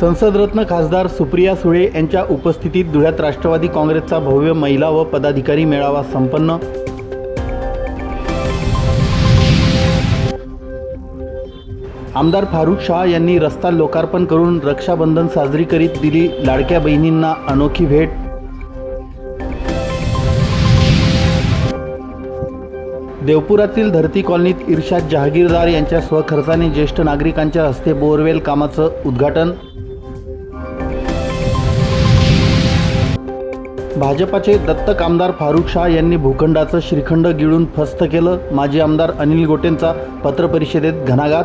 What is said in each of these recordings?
संसदरत्न खासदार सुप्रिया सुळे यांच्या उपस्थितीत धुळ्यात राष्ट्रवादी काँग्रेसचा भव्य महिला व पदाधिकारी मेळावा संपन्न. आमदार फारुख शाह यांनी रस्ता लोकार्पण करून रक्षाबंधन साजरी करीत दिली लाडक्या बहिणींना अनोखी भेट. देवपुरातील धरती कॉलनीत इर्शाद जहागीरदार यांच्या स्वखर्चाने ज्येष्ठ नागरिकांच्या हस्ते बोरवेल कामाचं उद्घाटन. भाजपाचे दत्तक आमदार फारुख शाह यांनी भूखंडाचं श्रीखंड गिळून फस्त केलं. माजी आमदार अनिल गोटेंचा पत्रपरिषदेत घणाघात.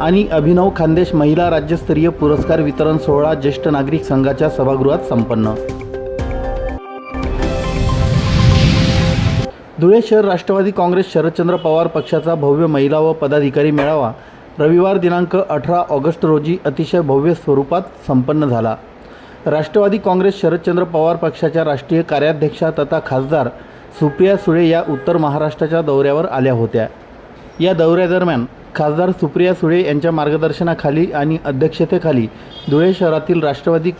आणि अभिनव खानदेश महिला राज्यस्तरीय पुरस्कार वितरण सोहळा ज्येष्ठ नागरिक संघाच्या सभागृहात संपन्न. धुळे शहर राष्ट्रवादी काँग्रेस शरदचंद्र पवार पक्षाचा भव्य महिला व पदाधिकारी मेळावा. रविवार दिनांक अठरा ऑगस्ट रोजी अतिशय भव्य स्वरूपात संपन्न झाला. राष्ट्रवादी काँग्रेस शरदचंद्र पवार पक्षाच्या राष्ट्रीय कार्याध्यक्षा तथा खासदार सुप्रिया सुळे या उत्तर महाराष्ट्राच्या दौऱ्यावर आल्या होत्या. या दौऱ्यादरम्यान खासदार सुप्रिया सुळे यांच्या मार्गदर्शनाखाली आणि अध्यक्षतेखाली धुळे शहरातील राष्ट्रवादी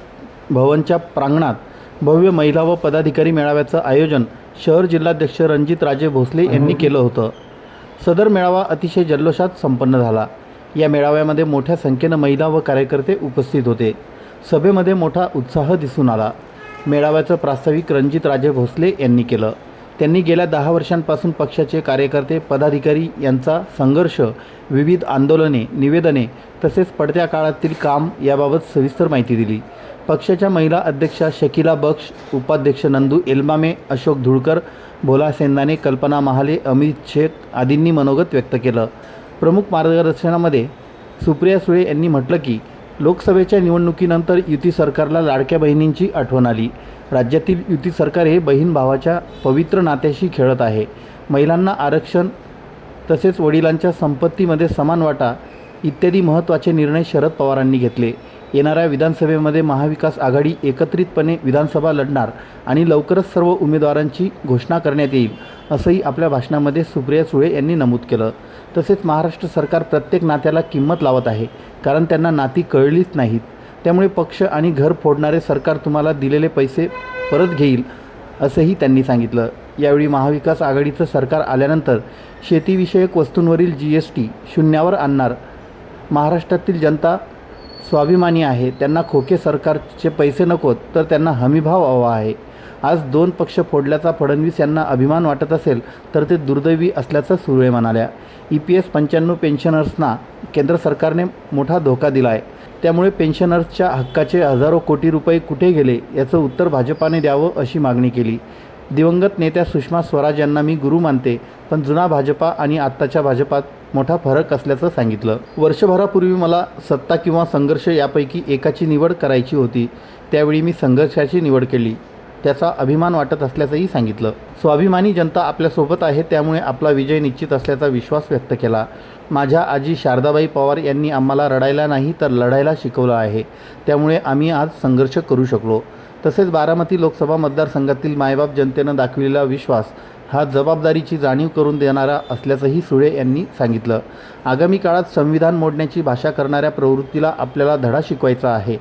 भवनच्या प्रांगणात भव्य महिला व पदाधिकारी मेळाव्याचं आयोजन शहर जिल्हाध्यक्ष रणजित राजे भोसले यांनी केलं होतं. सदर मेळावा अतिशय जल्लोषात संपन्न झाला. या मेळाव्यामध्ये मोठ्या संख्येनं महिला व कार्यकर्ते उपस्थित होते. सभेमध्ये मोठा उत्साह दिसून आला. मेळाव्याचं प्रास्ताविक रणजित राजे भोसले यांनी केलं. त्यांनी गेल्या दहा वर्षांपासून पक्षाचे कार्यकर्ते पदाधिकारी यांचा संघर्ष विविध आंदोलने निवेदने तसेच पडत्या काळातील काम याबाबत सविस्तर माहिती दिली. पक्षाच्या महिला अध्यक्षा शकिला बक्ष उपाध्यक्ष नंदू एल्मामे अशोक धुळकर भोला सेंदाने कल्पना महाले अमित शेख आदींनी मनोगत व्यक्त केलं. प्रमुख मार्गदर्शनामध्ये सुप्रिया सुळे यांनी म्हटलं की लोकसभेच्या निवडणुकीनंतर युती सरकारला लाडक्या बहिणींची आठवण आली. राज्यातील युती सरकार हे बहीण भावाच्या पवित्र नात्याशी खेळत आहे. महिलांना आरक्षण तसेच वडिलांच्या संपत्तीमध्ये समान वाटा इत्यादी महत्त्वाचे निर्णय शरद पवारांनी घेतले. येणाऱ्या विधानसभेमध्ये महाविकास आघाडी एकत्रितपणे विधानसभा लढणार आणि लवकरच सर्व उमेदवारांची घोषणा करण्यात येईल असंही आपल्या भाषणामध्ये सुप्रिया सुळे यांनी नमूद केलं. तसेच महाराष्ट्र सरकार प्रत्येक नात्याला किंमत लावत आहे कारण त्यांना नाती कळलीच नाहीत. त्यामुळे पक्ष आणि घर फोडणारे सरकार तुम्हाला दिलेले पैसे परत घेईल असंही त्यांनी सांगितलं. यावेळी महाविकास आघाडीचं सरकार आल्यानंतर शेतीविषयक वस्तूंवरील जी एस टी शून्यावर आणणार महाराष्ट्रातील जनता स्वाभिमानी आहे त्यांना खोके सरकारचे पैसे नकोत तर त्यांना हमीभाव हवा आहे. आज दोन पक्ष फोडल्याचा फडणवीस यांना अभिमान वाटत असेल तर ते दुर्दैवी असल्याचं सुळे म्हणाल्या. ई पी एस पंच्याण्णव पेन्शनर्सना केंद्र सरकारने मोठा धोका दिला आहे त्यामुळे पेन्शनर्सच्या हक्काचे हजारो कोटी रुपये कुठे गेले याचं उत्तर भाजपाने द्यावं अशी मागणी केली. दिवंगत नेत्या सुषमा स्वराज यांना मी गुरु मानते पण जुना भाजपा आणि आत्ताच्या भाजपात मोठा फरक असल्याचं सांगितलं. वर्षभरापूर्वी मला सत्ता किंवा संघर्ष यापैकी एकाची निवड करायची होती. त्यावेळी मी संघर्षाची निवड केली. त्याचा अभिमान वाटत असल्याचंही सांगितलं. स्वाभिमानी जनता आपल्यासोबत आहे त्यामुळे आपला विजय निश्चित असल्याचा विश्वास व्यक्त केला. माझ्या आजी शारदाबाई पवार यांनी आम्हाला रडायला नाही तर लढायला शिकवलं आहे. त्यामुळे आम्ही आज संघर्ष करू शकलो. तसेच बारामती लोकसभा मतदारसंघातील मायबाप जनतेनं दाखविलेला विश्वास हा जबाबदारीची जाणीव करून देणारा असल्याचंही सुळे यांनी सांगितलं. आगामी काळात संविधान मोडण्याची भाषा करणाऱ्या प्रवृत्तीला आपल्याला धडा शिकवायचा आहे.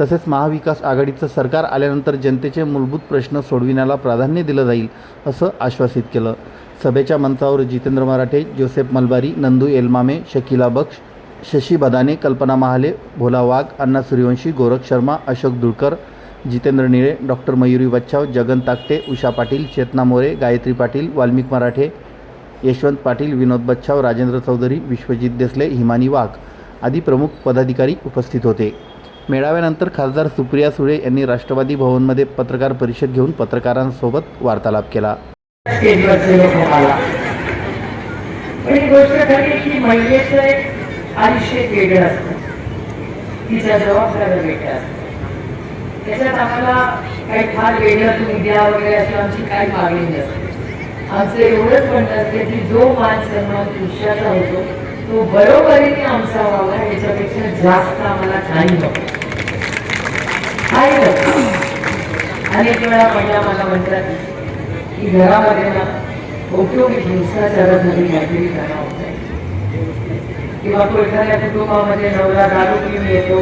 तसेच महाविकास आघाडीचं सरकार आल्यानंतर जनतेचे मूलभूत प्रश्न सोडविण्याला प्राधान्य दिलं जाईल असं आश्वासित केलं. सभेच्या मंचावर जितेंद्र मराठे जोसेफ मलबारी नंदू एलमामे शकिला बक्ष शशी बदाने कल्पना महाले भोला वाघ अण्णा सूर्यवंशी गोरख शर्मा अशोक दुळकर जितेंद्र निळे डॉक्टर मयुरी बच्छाव जगन ताकटे उषा पाटील चेतना मोरे गायत्री पाटील वाल्मिक मराठे यशवंत पाटील विनोद बच्छाव राजेंद्र चौधरी विश्वजित देसले हिमानी वाघ आदी प्रमुख पदाधिकारी उपस्थित होते. मेळाव्यानंतर खासदार सुप्रिया सुळे यांनी राष्ट्रवादी भवनमध्ये पत्रकार परिषद घेऊन पत्रकारांसोबत वार्तालाप केला. एक गोष्ट की महिलेचं आयुष्य वेगळं असतं. तिच्या जबाबदाऱ्या वेगळ्या असतात त्याच्यात आम्हाला काही फार वेगळं तुम्ही द्या वगैरे अशी आमची काही मागणी नसते. आमचं एवढंच म्हणणं असते की जो मान सन्मान पुरुषाचा होतो तो बरोबरीने आमचा व्हावा याच्यापेक्षा जास्त आम्हाला काही नको काही नको अनेक वेळा पहिला मला म्हणतात की घरामध्ये ना औद्योगिक हिंसाचारासाठी काहीतरी करावं किंवा तो एखाद्या कुटुंबामध्ये नवरा दारू पिऊन येतो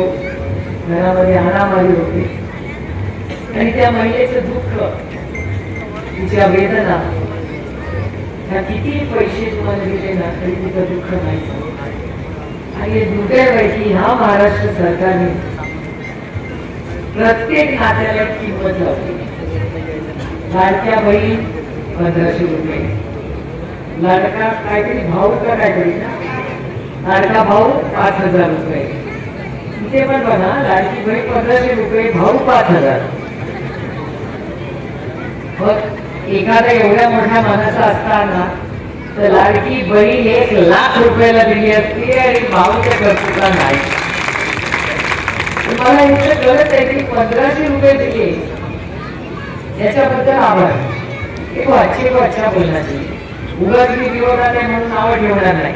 घरामध्ये हाणामारी होते. आणि त्या महिलेचं दुःख तिच्या वेदना ह्या किती पैसे तुम्हाला दिले ना तरी तिचं दुःख नाही आणि हे आहे ह्या महाराष्ट्र सरकारने प्रत्येक खात्याला किंमत लावली. लाडक्या बहीण पंधराशे रुपये. लाडका काहीतरी भाऊ का काहीतरी ना? लाडका भाऊ पाच हजार रुपये. इथे पण बघा लाडकी बहीण पंधराशे रुपये भाऊ पाच हजार. मग एखादा एवढ्या मोठ्या मनाचा असताना तर लाडकी बहीण एक लाख रुपयाला दिली असती आणि भाऊच्या कर्तृत्वा नाही. तुम्हाला इतकं कळत आहे की पंधराशे रुपये दिले. याच्याबद्दल आभार एक वाचे वाचा बोलण्याची. उगाच मी ठेवणार नाही म्हणून नावं ठेवणार नाही.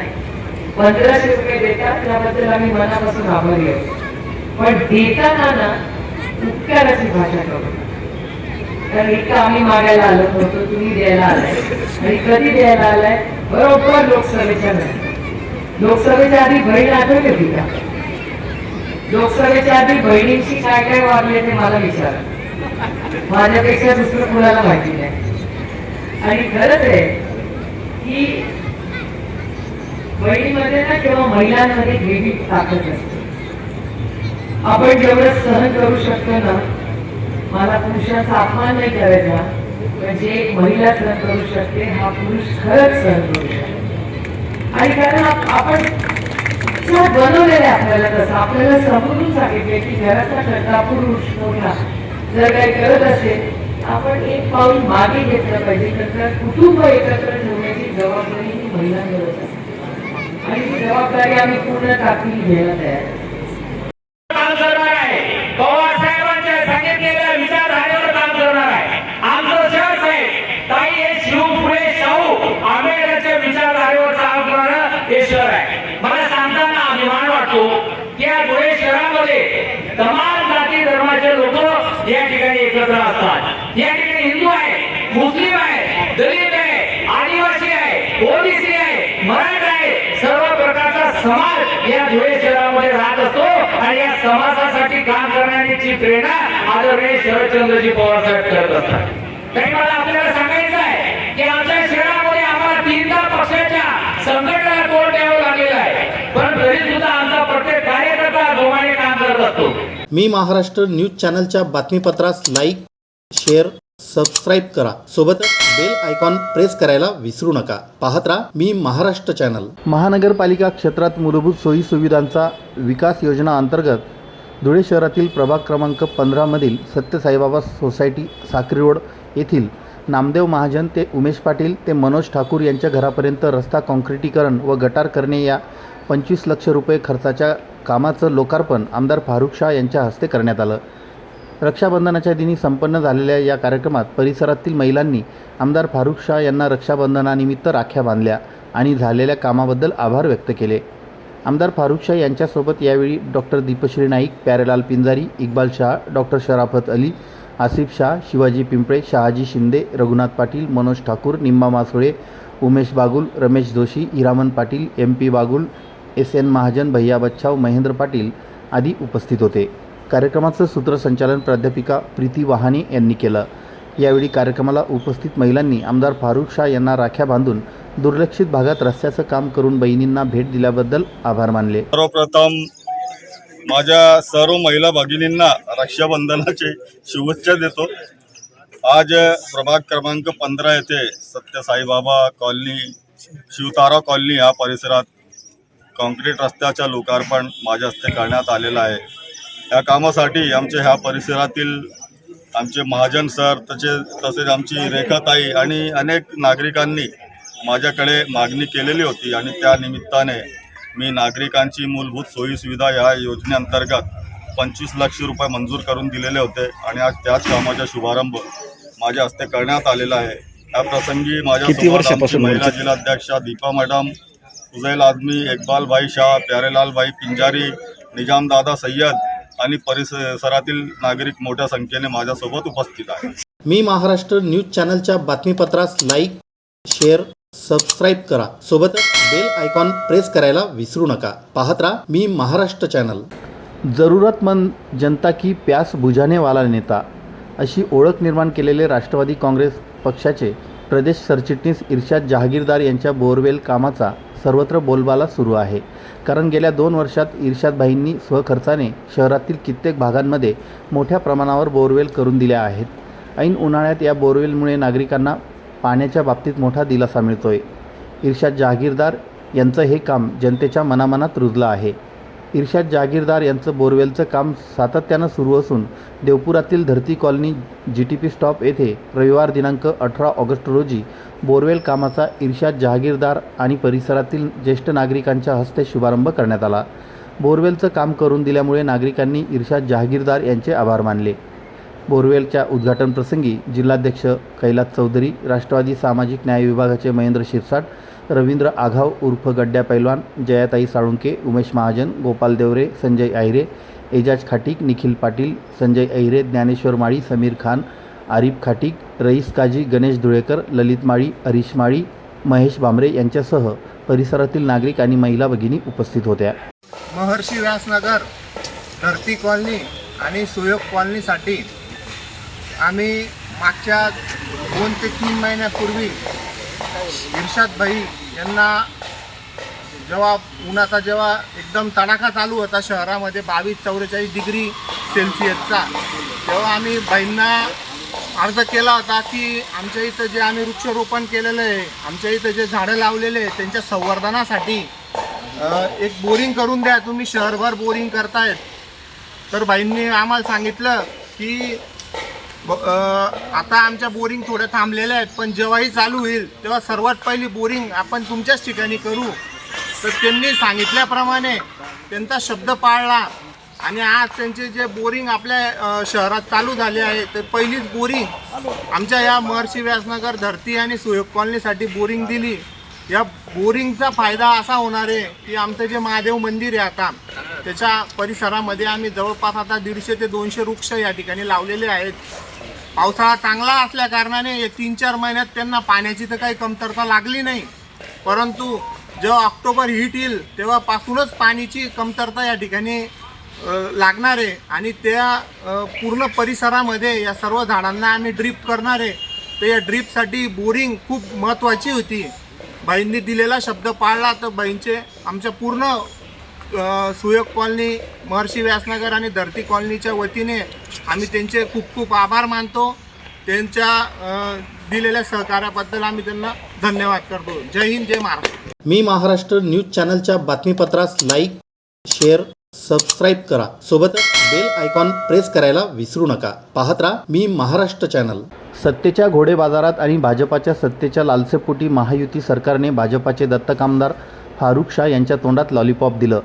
पंधराशे रुपये देतात त्याबद्दल आम्ही मनापासून आभारी आहोत. पण देताना ना उपकाराची भाषा करू. कारण इतकं आम्ही मागायला आलो होतो तुम्ही द्यायला आलाय. आणि कधी द्यायला आलाय? बरोबर लोकसभेच्या लोकसभेच्या आधी बहीण आठवली होती का? लोकसभेच्या आधी बहिणींशी काय काय वागले ते मला विचारा. माझ्यापेक्षा दुसरं कुणाला माहिती नाही. आणि खरंच आहे की बहिणीमध्ये ना किंवा महिलांमध्ये वेगळी ताकद असते. आपण जेवढं सहन करू शकतो ना मला पुरुषाचा अपमान नाही करायचा म्हणजे एक महिला सहन करू शकते हा पुरुष खरंच सहन करू शकतो. आणि कारण आपण बनवलेलं आहे आपल्याला तसं आपल्याला समजून सांगितले की घराचा करता पुरुष मोठा जर काही करत असेल आपण एक पाऊल मागे घेतलं पाहिजे तर कुटुंब एकत्र ठेवण्याची जबाबदारी ही महिलांवरच असते. आणि ती जबाबदारी आम्ही पूर्ण टाकली घ्यायला तयार आहे. काम करणार आहे पवार साहेबांच्या सांगितलेल्या विचारधारेवर काम करणार आहे आमचं शहर आहे ताई हे शिव फुले शाहू आंबेडकरच्या विचारधारेवर काम करणारं हे शहर आहे मला सांगताना अभिमान वाटतो की या धुळे शहरामध्ये तमाम जाती धर्माचे लोक या ठिकाणी एकत्र असतात. या ठिकाणी हिंदू आहे मुस्लिम आहे दलित आहे आदिवासी आहे ओबीसी आहे मराठा आहे. सर्व प्रकारचा समाज या धुळे शहरामध्ये राहत असतो आणि या समाजासाठी काम करण्याची प्रेरणा आदरणीय शरदचंद्रजी पवार साहेब करत असतात. तरी मला आपल्याला सांगायचं आहे की आमच्या शहरामध्ये आम्हाला तीनदा पक्षाच्या संघटना तोड द्यावं? करत. असतो मी महाराष्ट्र न्यूज चॅनलच्या बातमीपत्रास लाईक शेअर सबस्क्राईब करा. सोबतच बेल आयकॉन प्रेस करायला विसरू नका. पाहत राहा मी महाराष्ट्र चॅनल. महानगरपालिका क्षेत्रात मूलभूत सोयी सुविधांचा विकास योजना अंतर्गत धुळे शहरातील प्रभाग क्रमांक पंधरामधील सत्यसाईबाबा सोसायटी साक्री रोड येथील नामदेव महाजन ते उमेश पाटील ते मनोज ठाकूर यांच्या घरापर्यंत रस्ता काँक्रिटीकरण व गटार करणे या पंचवीस लक्ष रुपये खर्चाच्या कामाचं लोकार्पण आमदार फारुख शाह यांच्या हस्ते करण्यात आलं. रक्षाबंधनाच्या दिनी संपन्न झालेल्या या कार्यक्रमात परिसरातील महिलांनी आमदार फारुख शाह यांना रक्षाबंधनानिमित्त राख्या बांधल्या आणि झालेल्या कामाबद्दल आभार व्यक्त केले. आमदार फारुख शाह यांच्यासोबत यावेळी doctor Dipashri Naik Pyarelal Pinjari Iqbal Shah doctor Sharafat Ali Asif Shah Shivaji Pimple Shahaji Shinde Raghunath Patil Manoj Thakur Nimma Masule Umesh Bagul Ramesh Joshi Hiraman Patil M P Bagul S N Mahajan भैया बच्छाव महेंद्र पाटील आदी उपस्थित होते. कार्यक्रमाचं सूत्रसंचालन प्राध्यापिका प्रीती वहाने यांनी केलं. यावेळी कार्यक्रमाला उपस्थित महिलांनी आमदार फारुख शाह यांना राख्या बांधून दुर्लक्षित भागात रस्त्याचं काम करून बहिणींना भेट दिल्याबद्दल आभार मानले. सर्वप्रथम माझ्या सर्व महिला भगिनींना रक्षाबंधनाचे शुभेच्छा देतो. आज प्रभाग क्रमांक पंधरा येथे सत्य साईबाबा कॉलनी शिवतारा कॉलनी या परिसरात कॉन्क्रीट रस्त्याच्या लोकार्पण माझ्या हस्ते करण्यात आलेलं आहे. या कामासाठी आमच्या ह्या परिसरातील आमचे महाजन सर तसे तसेच आमची रेखाताई आणि अनेक नागरिकांनी माझ्याकडे मागणी केलेली होती आणि त्या निमित्ताने मी नागरिकांची मूलभूत सोयीसुविधा या योजनेअंतर्गत पंचवीस लक्ष रुपये मंजूर करून दिलेले होते आणि आज त्याच कामाचा शुभारंभ माझ्या हस्ते करण्यात आलेला आहे. या प्रसंगी माझ्या महिला जिल्हाध्यक्षा दीपा मॅडम उजैल आझमी इकबाल भाई शाह प्यारेलाल भाई पिंजारी निजामदादा सय्यद आणि परिसरातील नागरिक मोठ्या संख्येने माझ्यासोबत उपस्थित आहेत. मी महाराष्ट्र न्यूज चॅनलच्या बातमीपत्रास लाईक शेअर सबस्क्राईब करा. सोबतच बेल आयकॉन प्रेस करायला विसरू नका. पाहत राहा मी महाराष्ट्र चॅनल. जरूरतमंद जनता की प्यास बुझाने वाला नेता अशी ओळख निर्माण केलेले राष्ट्रवादी काँग्रेस पक्षाचे प्रदेश सरचिटणीस इर्शाद जहागीरदार यांच्या बोरवेल कामाचा सर्वत्र बोलबाला सुरू आहे. कारण गेल्या दोन वर्षात इर्शादभाईंनी स्वखर्चाने शहरातील कित्येक भागांमध्ये मोठ्या प्रमाणावर बोरवेल करून दिल्या आहेत. ऐन उन्हाळ्यात या बोरवेलमुळे नागरिकांना पाण्याच्या बाबतीत मोठा दिलासा मिळतोय. इर्शाद जहागीरदार यांचं हे काम जनतेच्या मनामनात रुजलं आहे. इर्शाद जागीरदार यांचं बोरवेलचं काम सातत्यानं सुरू असून देवपुरातील Dharti colony G T P stop येथे रविवार दिनांक अठरा ऑगस्ट रोजी बोरवेल कामाचा इर्शाद जहागीरदार आणि परिसरातील ज्येष्ठ नागरिकांच्या हस्ते शुभारंभ करण्यात आला. बोरवेलचं काम करून दिल्यामुळे नागरिकांनी इर्शाद जहागीरदार यांचे आभार मानले. बोरवेलच्या उद्घाटनप्रसंगी जिल्हाध्यक्ष कैलास चौधरी राष्ट्रवादी सामाजिक न्याय विभागाचे महेंद्र शिरसाट रवींद्र आघाव उर्फ गड्ड्या पैलवान जयाताई साळुंके उमेश महाजन गोपाल देवरे संजय आहिरे एजाज खाटीक निखिल पाटील संजय अहिरे ज्ञानेश्वर माळी समीर खान आरिफ खाटीक रईस काजी गणेश धुळेकर ललित माळी हरीश माळी महेश भांबरे यांच्यासह परिसरातील नागरिक आणि महिला भगिनी उपस्थित होत्या. महर्षी व्यासनगर धरती कॉलनी आणि सुयोग कॉलनीसाठी आम्ही मागच्या दोन ते तीन महिन्यापूर्वी इर्शाद भाई यांना जेव्हा उन्हाचा जेव्हा एकदम तडाखा चालू होता शहरामध्ये बावीस चौवेचाळीस डिग्री सेल्सिअसचा तेव्हा आम्ही बाईंना अर्ज केला होता की आमच्या इथं जे आम्ही वृक्षारोपण केलेलं आहे आमच्या इथं जे झाडं लावलेले आहे त्यांच्या संवर्धनासाठी एक बोरिंग करून द्या तुम्ही शहरभर बोरिंग करतायत. तर बाईंनी आम्हाला सांगितलं की आता आमच्या बोरिंग थोड्या थांबलेल्या आहेत पण जेव्हाही चालू होईल तेव्हा सर्वात पहिली बोरिंग आपण तुमच्याच ठिकाणी करू. तर त्यांनी सांगितल्याप्रमाणे त्यांचा शब्द पाळला आणि आज त्यांचे जे बोरिंग आपल्या शहरात चालू झाले आहे तर पहिलीच बोरिंग आमच्या या महर्षी व्यासनगर धरती आणि सुयोग कॉलनीसाठी बोरिंग दिली. या बोरिंगचा फायदा असा होणार आहे की आमचं जे महादेव मंदिर आहे आता त्याच्या परिसरामध्ये आम्ही जवळपास आता दीडशे ते दोनशे वृक्ष या ठिकाणी लावलेले आहेत. पावसाळा चांगला असल्या कारणाने या तीन चार महिन्यात त्यांना पाण्याची तर काही कमतरता लागली नाही. परंतु जेव्हा ऑक्टोबर हीट येईल तेव्हापासूनच पाण्याची कमतरता या ठिकाणी लागणार आहे. आणि त्या पूर्ण परिसरामध्ये या सर्व झाडांना आम्ही ड्रीप करणार आहे. तर या ड्रीपसाठी बोरिंग खूप महत्त्वाची होती. बाईंनी दिलेला शब्द पाळला तर बाईंचे आमच्या पूर्ण सुयोग कॉलनी महर्षी व्यासनगर आणि धरती कॉलनीच्या वतीने आम्ही त्यांचे खूप खूप आभार मानतो. त्यांच्या दिलेल्या सहकार्याबद्दल आम्ही त्यांना धन्यवाद करतो. जय हिंद जय महाराष्ट्र. मी महाराष्ट्र न्यूज चॅनलच्या बातमीपत्रास लाईक शेअर सबस्क्राईब करा. सोबतच बेल आयकॉन प्रेस करायला विसरू नका. पाहत राहा मी महाराष्ट्र चॅनल. सत्तेच्या घोडे बाजारात आणि भाजपाच्या सत्तेच्या लालसेपोटी महायुती सरकारने भाजपाचे दत्तक आमदार फारुख शाह यांच्या तोंडात लॉलीपॉप दिलं.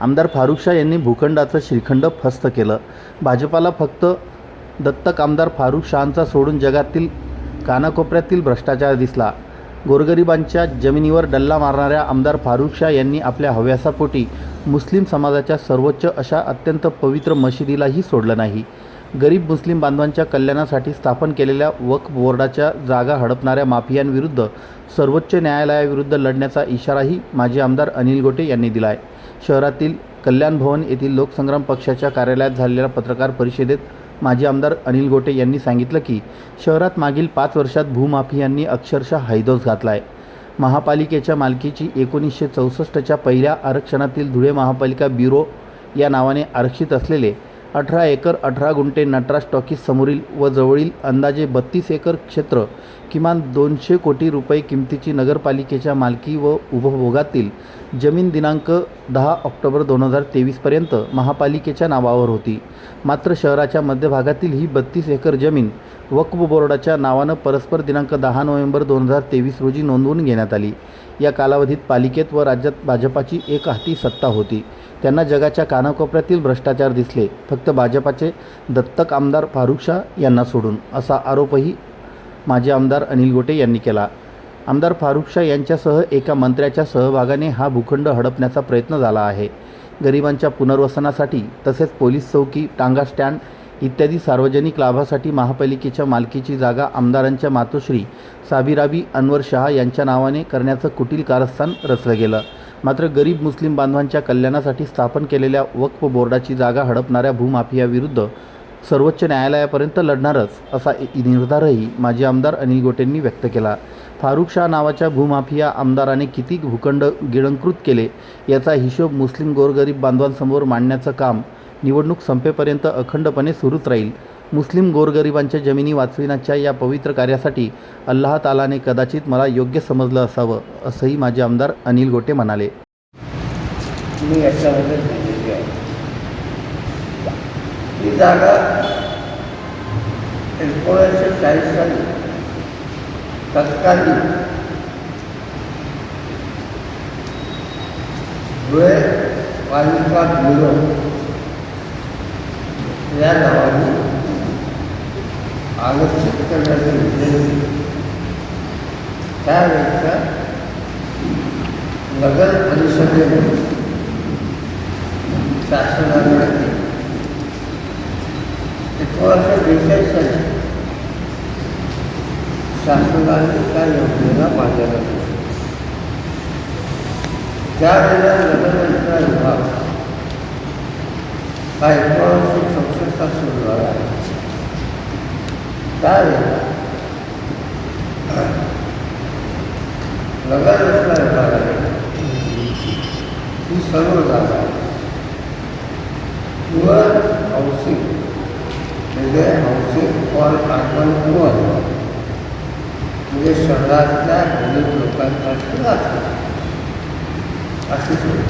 आमदार फारुख शाह यांनी भूखंडाचं श्रीखंड फस्त केलं. भाजपाला फक्त दत्तक आमदार फारुख शहांचा सोडून जगातील कानाकोपऱ्यातील भ्रष्टाचार दिसला. गोरगरिबांच्या जमिनीवर डल्ला मारणाऱ्या आमदार फारुख शाह यांनी आपल्या हव्यासापोटी मुस्लिम समाजाच्या सर्वोच्च अशा अत्यंत पवित्र मशिदीलाही सोडलं नाही. गरीब मुस्लिम बांधवांच्या कल्याणासाठी स्थापन केलेल्या वक्फ बोर्डाच्या जागा हडपणाऱ्या माफियांविरुद्ध सर्वोच्च न्यायालयाविरुद्ध लढण्याचा इशाराही माजी आमदार अनिल गोटे यांनी दिला आहे शहरातील कल्याण भवन येथील लोकसंग्राम पक्षाच्या कार्यालयात झालेल्या पत्रकार परिषदेत माजी आमदार अनिल गोटे यांनी सांगितलं की शहरात मागील पाच वर्षात भूमाफियांनी अक्षरशः हैदोस घातला आहे महापालिकेच्या मालकीची एकोणीसशे चौसष्टच्या पहिल्या आरक्षणातील धुळे महापालिका ब्युरो या नावाने आरक्षित असलेले अठरा एकर अठरा गुंठे नटराज टॉकीज समोरील व जवळील अंदाजे बत्तीस एकर क्षेत्र किमान दोनशे कोटी रुपये किमतीची नगरपालिकेच्या मालकी व उपभोगातील जमीन दिनांक दहा ऑक्टोबर दोन हजार तेवीसपर्यंत महापालिकेच्या नावावर होती. मात्र शहराच्या मध्यभागातील ही बत्तीस एकर जमीन वक्फ बोर्डाच्या नावानं परस्पर दिनांक दहा नोव्हेंबर दोन हजार तेवीस रोजी नोंदवून घेण्यात आली. या कालावधीत पालिकेत व राज्यात भाजपाची एक हाती सत्ता होती. त्यांना जगाच्या कानाकोपऱ्यातील भ्रष्टाचार दिसले. फक्त भाजपाचे दत्तक आमदार फारुख शाह यांना सोडून असा आरोपही माजी आमदार अनिल गोटे यांनी केला. आमदार फारुख शाह यांच्यासह एका मंत्र्याच्या सहभागाने हा भूखंड हडपण्याचा प्रयत्न झाला आहे. गरिबांच्या पुनर्वसनासाठी तसेच पोलीस चौकी टांगा स्टँड इत्यादी सार्वजनिक लाभासाठी महापालिकेच्या मालकीची जागा आमदारांच्या मातोश्री साबिराबी अनवर शहा यांच्या नावाने करण्याचं कुटील कारस्थान रचलं गेलं. मात्र गरीब मुस्लिम बांधवांच्या कल्याणासाठी स्थापन केलेल्या वक्फ बोर्डाची जागा हडपणाऱ्या भूमाफियाविरुद्ध सर्वोच्च न्यायालयापर्यंत लढणारच असा निर्धारही माजी आमदार अनिल गोटेंनी व्यक्त केला. फारुख शाह नावाच्या भूमाफिया आमदाराने किती भूखंड गिळंकृत केले याचा हिशोब मुस्लिम गोरगरीब बांधवांसमोर मांडण्याचं काम निवडणूक संपेपर्यंत अखंडपणे सुरूच राहील. मुस्लिम गोरगरिबांच्या जमिनी वाचविण्याच्या या पवित्र कार्यासाठी अल्लाह तालाने कदाचित मला योग्य समजलं असावं असंही माजी आमदार अनिल गोटे म्हणाले. मी याच्याबद्दल दिलेली आहे. ही जागा एकोणीसशे चाळीस साली तत्कालीन धुळे पालिका ब्युरो या नावाने आरक्षित करण्यात येते त्यावेळेच्या नगर परिषदेने शासनाकडे एकोणीसशे बेचाळीस साली शासनाने त्या योजनेला मान्यता दिली त्यावेळेला नगरमंत्री विभाग हा एकोणीसशे चौसष्टात सुरू झाला आहे त्यावेळेला लगा रचना विभागाने ही सर्व जागा. पुअर हाऊसिंग म्हणजे हाऊसिंग फॉर कार्बन पुअर म्हणजे शहरातल्या गरीब लोकांसाठी राहतात अशी सोय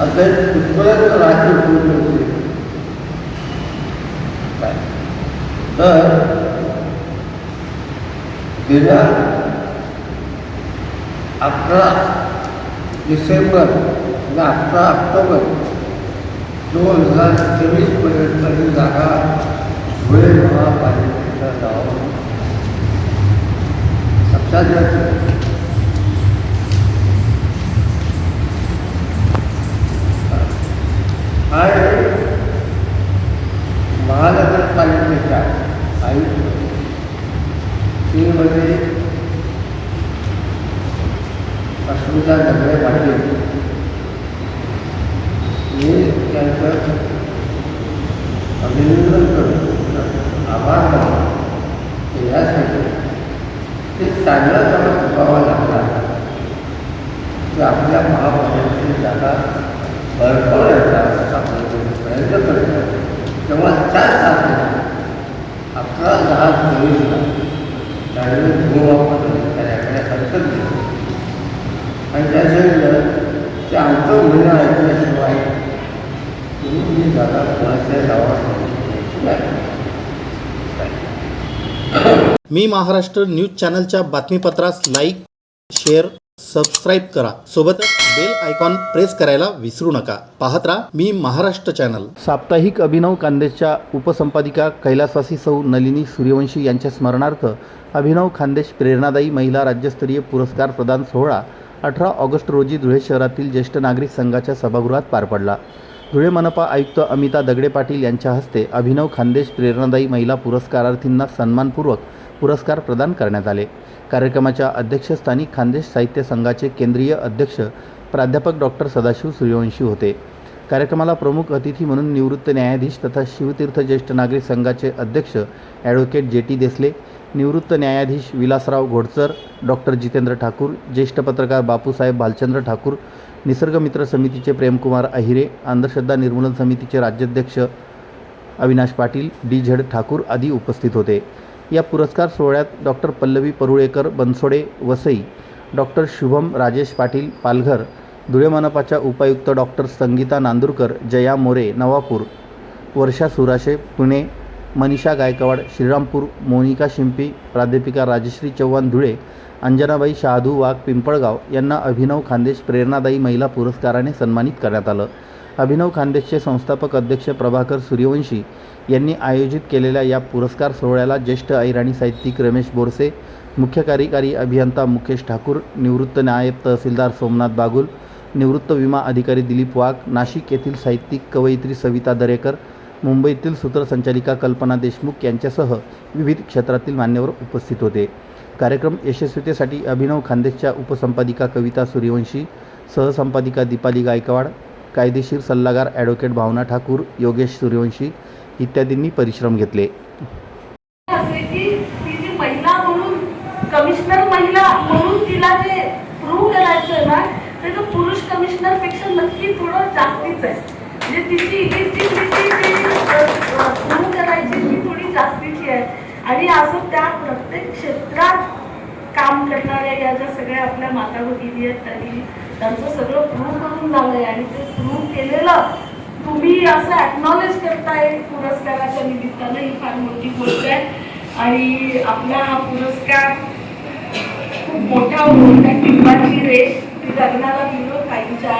आता कुठपर्यंत राज्य पूर्ण होईल तर गेल्या अकरा डिसेंबर आणि अकरा ऑक्टोबर दोन हजार तेवीसपर्यंत ही जागा धुळे महापालिकेच्या नावावर लक्षात घ्यायचं आणि महानगरपालिकेच्या आयुक्त श्रीमध्ये अस्मिता दगडे पाटील मी त्यांचं अभिनंदन करतो आभार मानतो की यासाठी ते चांगला त्याला सुकावा लागला की आपल्या महापालिकेची जागा बळकवण्याचा आपण प्रयत्न करतो तेव्हा त्या तारखेला अकरा दहा चोवीसला त्यावेळी भूमापन अधिकाऱ्याकडे हरकत दिली आणि त्याच्यानंतर ते आमचं म्हणणं ऐकल्याशिवाय तुम्ही ही जागा कोणाच्या गावात मी महाराष्ट्र न्यूज चॅनलच्या बातमीपत्रास लाईक शेअर सबस्क्राईब करा. सोबतच बेल आयकॉन प्रेस करायला विसरू नका. पाहत राहा मी महाराष्ट्र चॅनल साप्ताहिक अभिनव खानदेशच्या उपसंपादिका कैलासवासी सौ नलिनी सूर्यवंशी यांच्या स्मरणार्थ अभिनव खानदेश प्रेरणादायी महिला राज्यस्तरीय पुरस्कार प्रदान सोहळा अठरा ऑगस्ट रोजी धुळे शहरातील ज्येष्ठ नागरिक संघाच्या सभागृहात पार पडला. धुळे मनपा आयुक्त अमिता दगडे पाटील यांच्या हस्ते अभिनव खानदेश प्रेरणादायी महिला पुरस्कारार्थींना सन्मानपूर्वक पुरस्कार प्रदान करण्यात आले. कार्यक्रमाच्या अध्यक्षस्थानी खानदेश साहित्य संघाचे केंद्रीय अध्यक्ष प्राध्यापक डॉक्टर सदाशिव सूर्यवंशी होते. कार्यक्रमाला प्रमुख अतिथी म्हणून निवृत्त न्यायाधीश तथा शिवतीर्थ ज्येष्ठ नागरिक संघाचे अध्यक्ष ॲडव्होकेट जे टी देसले निवृत्त न्यायाधीश विलासराव घोडचर डॉक्टर जितेंद्र ठाकूर ज्येष्ठ पत्रकार बापूसाहेब भालचंद्र ठाकूर निसर्गमित्र समितीचे प्रेमकुमार अहिरे अंधश्रद्धा निर्मूलन समितीचे राज्याध्यक्ष अविनाश पाटील डी झेड ठाकूर आदी उपस्थित होते. या पुरस्कार सोहळ्यात डॉक्टर पल्लवी परुळेकर बनसोडे वसई डॉक्टर शुभम राजेश पाटील पालघर धुळे मनपाच्या उपायुक्त डॉक्टर संगीता नांदुरकर जया मोरे नवापूर वर्षा सुराशे पुणे मनीषा गायकवाड श्रीरामपूर मोनिका शिंपी प्राध्यापिका राजश्री चव्हाण धुळे अंजनाबाई शहादू वाघ पिंपळगाव यांना अभिनव खानदेश प्रेरणादायी महिला पुरस्काराने सन्मानित करण्यात आलं. अभिनव खानदेशचे संस्थापक अध्यक्ष प्रभाकर सूर्यवंशी यांनी आयोजित केलेल्या या पुरस्कार सोहळ्याला ज्येष्ठ ऐराणी साहित्यिक रमेश बोरसे मुख्य कार्यकारी अभियंता मुकेश ठाकूर निवृत्त नायब तहसीलदार सोमनाथ बागुल निवृत्त विमा अधिकारी दिलीप वाघ नाशिक येथील साहित्यिक कवयित्री सविता दरेकर मुंबईतील सूत्रसंचालिका कल्पना देशमुख यांच्यासह विविध क्षेत्रातील मान्यवर उपस्थित होते. कार्यक्रम यशस्वीतेसाठी अभिनव खानदेशच्या उपसंपादिका कविता सूर्यवंशी सहसंपादिका दीपाली गायकवाड कायदेशीर सल्लागार ॲडव्होकेट भावना ठाकूर योगेश सूर्यवंशी इत्यादींनी परिश्रम घेतले. कमिशनर महिला म्हणून तिला जे प्रूव्ह करायचं ना ते तो पुरुष कमिशनरपेक्षा नक्की थोडं जास्तीच आहे. म्हणजे तिची इलेक्ट्रिसिटी प्रूव्ह करायची ती थोडी जास्तीची आहे. आणि असं त्या प्रत्येक क्षेत्रात काम करणाऱ्या या ज्या सगळ्या आपल्या माता भगिनी आहेत त्यांनी त्यांचं सगळं प्रूव्ह करून झालंय आणि ते प्रूव्ह केलेलं तुम्ही असं ॲक्नॉलेज करताय पुरस्काराच्या निमित्तानं ही फार मोठी गोष्ट आहे. आणि आपला हा पुरस्कार खूप मोठा होऊन त्या टिंबाची रेस. ती लग्नाला दिलं काहींच्या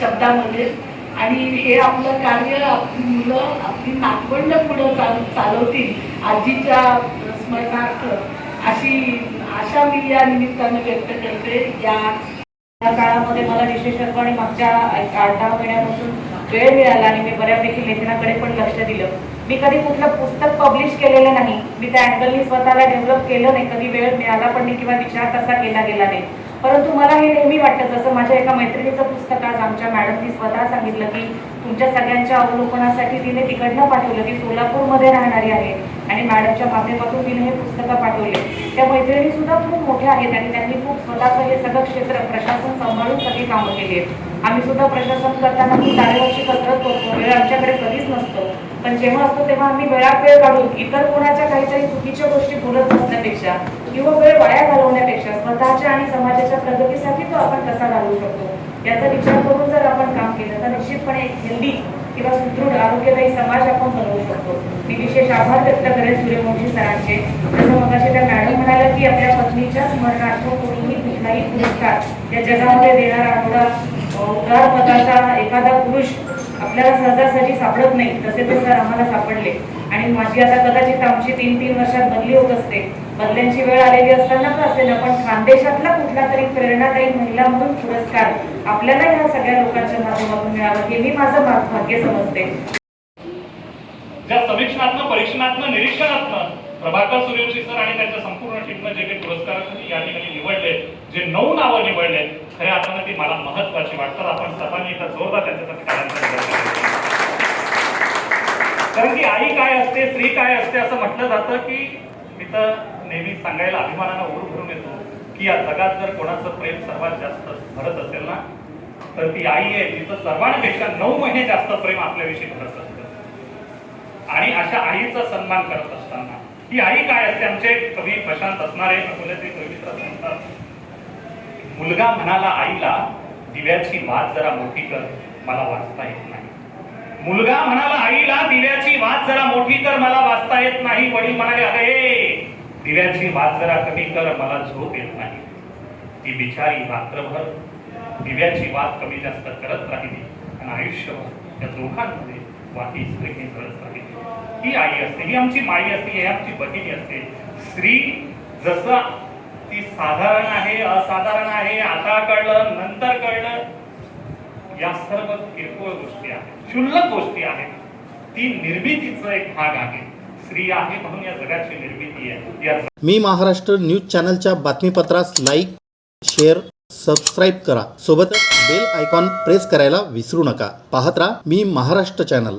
शब्दामध्ये. आणि हे आपलं कार्य आपली मुलं आपली नागपंड पुढं चाल चालवतील आजीच्या स्मरणार्थ अशी आशा मी या निमित्तानं व्यक्त करते. या काळामध्ये मला विशेषत्वाने मागच्या एक आठ दहा महिन्यापासून वेळ मिळाला आणि मी बऱ्यापैकी लेखनाकडे पण लक्ष दिलं. मी कधी कुठलं पुस्तक पब्लिश केलेलं नाही. मी त्या अँगलनी स्वतःला डेव्हलप केलं नाही. कधी वेळ मिळाला पण नाही किंवा विचार तसा केला गेला नाही. परंतु मला हे नेहमी वाटतं जसं माझ्या एका मैत्रिणीचं पुस्तक आज आमच्या मॅडमनी स्वतः सांगितलं की तुमच्या सगळ्यांच्या अवलोकनासाठी तिने तिकडनं पाठवलं की सोलापूरमध्ये राहणारी आहे आणि मॅडमच्या माध्यमातून तिने हे पुस्तकं पाठवले. त्या मैत्रिणी सुद्धा खूप मोठ्या आहेत आणि त्यांनी खूप स्वतःचं हे सगळं क्षेत्र प्रशासन सांभाळून सगळी कामं केली आहेत. आम्ही सुद्धा प्रशासन करताना खूप तारेवरची कसरत करतो. वेळ आमच्याकडे कधीच नसतो. पण जेव्हा असतो तेव्हा आम्ही वेळात वेळ काढून इतर कोणाच्या काहीतरी चुकीच्या गोष्टी बोलत बसण्यापेक्षा किंवा वेळ वाया घालवण्यापेक्षा स्वतःच्या आणि समाजाच्या प्रगतीसाठी तो आपण कसा घालवू शकतो? याचा विचार करून जर आपण काम केलं तर निश्चितपणे एक हेल्दी किंवा सुदृढ आरोग्यदायी समाज आपण बनवू शकतो. मी विशेष आभार व्यक्त करेन सूर्यवंशी सरांचे. जसं मगाशी त्या मॅडम म्हणाल्या की आपल्या पत्नीच्या स्मरणार्थ कोणीही कुठलाही पुरस्कार या जगामध्ये देणारा एवढा उदार पदाचा एखादा पुरुष आपल्याला सहजासहजी सापडत नाही तसे ते सर आम्हाला सापडले. आणि माझी आता कदाचित आमची तीन तीन वर्षात बदली होत असते. बदल्यांची वेळ आलेली असताना का असेल पण खानदेशातला कुठला तरी प्रेरणादायी महिला म्हणून पुरस्कार आपल्याला ह्या सगळ्या लोकांच्या माध्यमातून मिळावं हे मी माझं भाग्य समजते. ज्या समीक्षणात्मक परीक्षणात्मक निरीक्षणात्मक प्रभाकर सूर्यवंशी सर आणि त्यांच्या संपूर्ण टीमनं जे काही पुरस्कार या ठिकाणी निवडले जे नऊ नावं निवडले खऱ्या अर्थानं ती मला महत्वाची वाटतात. आपण सर्वांनी इथं जोरदार त्यांच्यासाठी कारण कारण की आई काय असते स्त्री काय असते असं म्हटलं जातं की मी तर नेहमी सांगायला अभिमानानं ओर भरून येतो की या जगात जर कोणाचं प्रेम सर्वात जास्त भरत असेल ना तर ती आई आहे तिचं सर्वांपेक्षा नऊ महिने जास्त प्रेम आपल्याविषयी भरत असतं. आणि अशा आईचा सन्मान करत असताना ही आई काय असते? आमचे कवी प्रशांत असणारे अकोल्याचे कवित्र म्हणतात मुलगा म्हणाला आईला दिव्याची वात जरा मोठी कर मला वाचता येत नाही. मुलगा म्हणाला आईला दिव्याची वात जरा मोठी कर मला वाचता येत नाही. वडील म्हणाले अरे दिव्याची वात जरा कमी कर मला झोप येत नाही. ती बिचारी रात्रभर दिव्याची वात कमी जास्त करत राहिली आणि आयुष्यभर त्या दोघांमध्ये वाटी स्त्रीने करत राहिली. ही आई असते ही आमची माई असते ही आमची भगिनी असते. स्त्री जसं ती साधारण आहे असाधारण आहे आता कळलं नंतर कळलं. या सर्व किरकोळ गोष्टी आहेत क्षुल्लक गोष्टी आहेत. ती निर्मितीचा एक भाग आहे. स्त्री आहे म्हणून या जगाची निर्मिती आहे. या मी महाराष्ट्र न्यूज चॅनलच्या बातमीपत्रास लाईक शेअर सबस्क्राईब करा. सोबतच बेल आयकॉन प्रेस करायला विसरू नका. पाहत राहा मी महाराष्ट्र चॅनल.